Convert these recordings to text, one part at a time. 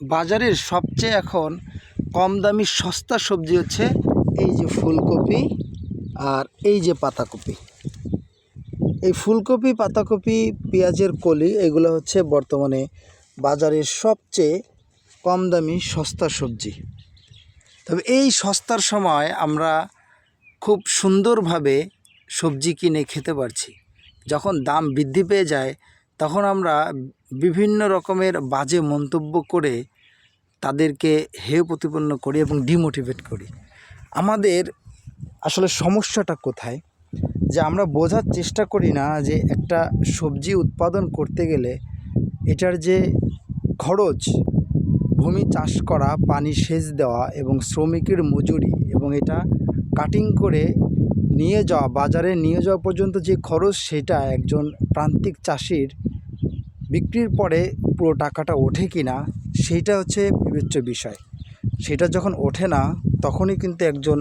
বাজারের সবচেয়ে এখন কম দামি সস্তা সবজি হচ্ছে এই যে ফুলকপি আর এই যে পাতাকপি। এই ফুলকপি, পাতাকপি, পেঁয়াজের কলি এগুলো হচ্ছে বর্তমানে বাজারের সবচেয়ে কম দামি সস্তা সবজি। তবে এই সস্তার সময় আমরা খুব সুন্দরভাবে সবজি কিনে খেতে পারছি। যখন দাম বৃদ্ধি পেয়ে যায় তখন আমরা বিভিন্ন রকমের বাজে মন্তব্য করে তাদেরকে হেয় প্রতিপন্ন করি এবং ডিমোটিভেট করি। আমাদের আসলে সমস্যাটা কোথায়? যে আমরা বোঝার চেষ্টা করি না যে একটা সবজি উৎপাদন করতে গেলে এটার যে খরচ, ভূমি চাষ করা, পানি সেচ দেওয়া এবং শ্রমিকের মজুরি এবং এটা কাটিং করে নিয়ে যাওয়া, বাজারে নিয়ে যাওয়া পর্যন্ত যে খরচ, সেটা একজন প্রান্তিক চাষির বিক্রির পরে পুরো টাকাটা ওঠে কি না, সেইটা হচ্ছে বিবেচ্য বিষয়। সেটা যখন ওঠে না, তখনই কিন্তু একজন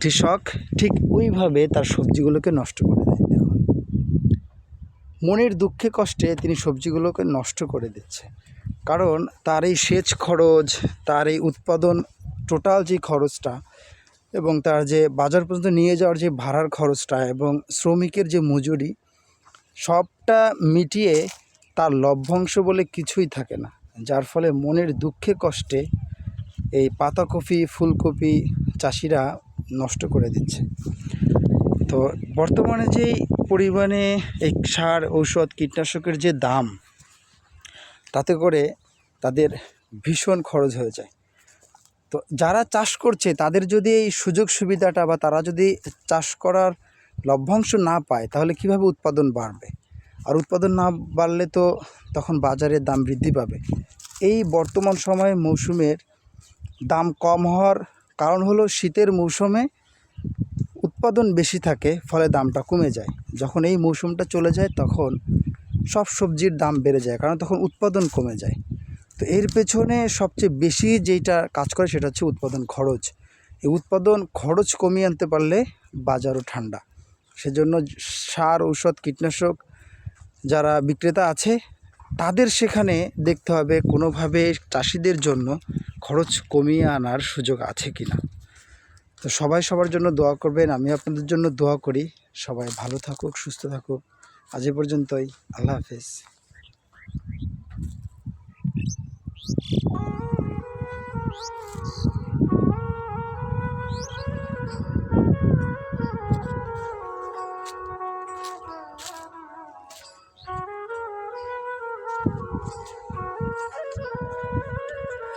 কৃষক ঠিক ওইভাবে তার সবজিগুলোকে নষ্ট করে দেয়। দেখুন, মনের দুঃখে কষ্টে তিনি সবজিগুলোকে নষ্ট করে দিচ্ছে। কারণ তার এই সেচ খরচ, তার এই উৎপাদন, টোটাল যে খরচটা এবং তার যে বাজার পর্যন্ত নিয়ে যাওয়ার যে ভাড়ার খরচটা এবং শ্রমিকের যে মজুরি, সবটা মিটিয়ে তার লভ্যাংশ বলে কিছুই থাকে না, যার ফলে মনের দুঃখে কষ্টে এই পাতাকপি, ফুলকপি চাষিরা নষ্ট করে দিচ্ছে। তো বর্তমানে যেই পরিমাণে এই সার, ঔষধ, কীটনাশকের যে দাম, তাতে করে তাদের ভীষণ খরচ হয়ে যায়। তো যারা চাষ করছে, তাদের যদি এই সুযোগ সুবিধাটা বা তারা যদি চাষ করার লভ্যাংশ না পায়, তাহলে কীভাবে উৎপাদন বাড়বে? আর উৎপাদন না বাড়লে তো তখন বাজারের দাম বৃদ্ধি পাবে। এই বর্তমান সময়ে মৌসুমের দাম কম হওয়ার কারণ হলো শীতের মৌসুমে উৎপাদন বেশি থাকে, ফলে দামটা কমে যায়। যখন এই মৌসুমটা চলে যায়, তখন সব সবজির দাম বেড়ে যায়, কারণ তখন উৎপাদন কমে যায়। তো এর পেছনে সবচেয়ে বেশি যেইটা কাজ করে, সেটা হচ্ছে উৎপাদন খরচ। এই উৎপাদন খরচ কমিয়ে আনতে পারলে বাজারও ঠান্ডা। সেজন্য সার, ঔষধ, কীটনাশক যারা বিক্রেতা আছে, তাদের সেখানে দেখতে হবে কোনোভাবে চাষিদের জন্য খরচ কমিয়ে আনার সুযোগ আছে কি না। তো সবাই সবার জন্য দোয়া করবেন আমি আপনাদের জন্য দোয়া করি। সবাই ভালো থাকুক, সুস্থ থাকুক। আজ পর্যন্তই। আল্লাহ হাফেজ।